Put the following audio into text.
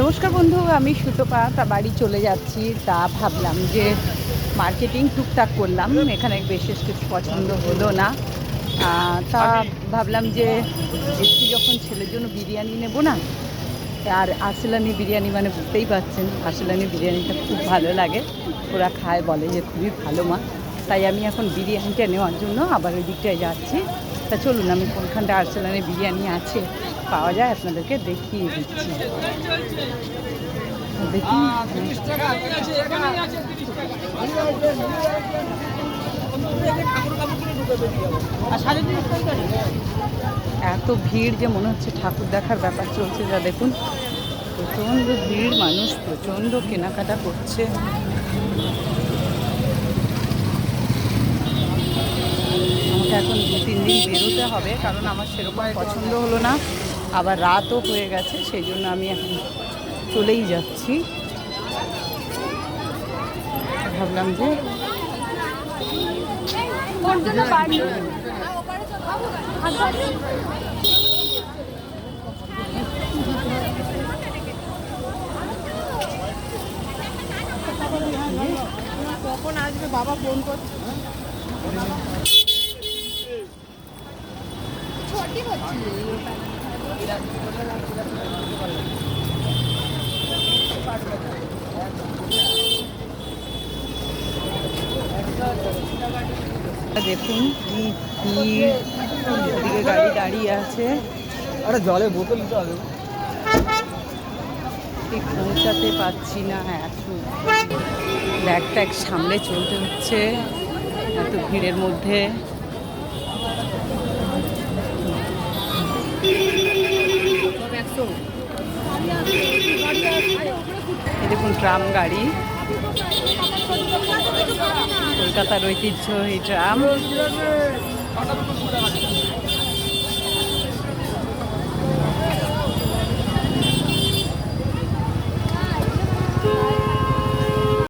নমস্কার বন্ধু আমি সুতপা তা বাড়ি চলে যাচ্ছি। তা ভাবলাম যে মার্কেটিং টুকটাক করলাম এখানে বিশেষ কিছু পছন্দ হলো না। তা ভাবলাম যে এসছি যখন ছেলের জন্য বিরিয়ানি নেব না আর আরসেলানি বিরিয়ানি মানে বুঝতেই পারছেন আরসেলানি বিরিয়ানিটা খুব ভালো লাগে। ওরা খায় বলে যে খুবই ভালো মা। তাই আমি এখন বিরিয়ানিটা নেওয়ার জন্য আবার ওই দিকটায় যাচ্ছি। তা চলুন আমি কোনখানটা আরসেলানি বিরিয়ানি আছে পাওয়া যায় আপনাদেরকে দেখিয়ে দিচ্ছি। দেখি এত ভিড় যে মনে হচ্ছে ঠাকুর দেখার ব্যাপার চলছে যা দেখুন প্রচণ্ড ভিড় মানুষ প্রচণ্ড কেনাকাটা করছে। আমাকে এখন দু তিন দিন বেরোতে হবে কারণ আমার সেরকম পছন্দ হলো না। আবার রাতও হয়ে গেছে সেই জন্য আমি এখন চলেই যাচ্ছি। ভাবলাম যে কখন আসবে? বাবা ফোন করছে। দেখুন কি ভিড় ওদিকে গাড়ি দাঁড়িয়ে আছে। আরে জলে বোতল হবে। ঠিক পৌঁছাতে পারছি না এত ব্যাগ ট্যাগ সামলে চলতে হচ্ছে এত ভিড়ের মধ্যে। দেখুন ট্রাম গাড়ি। কলকাতার ঐতিহ্য এই ট্রাম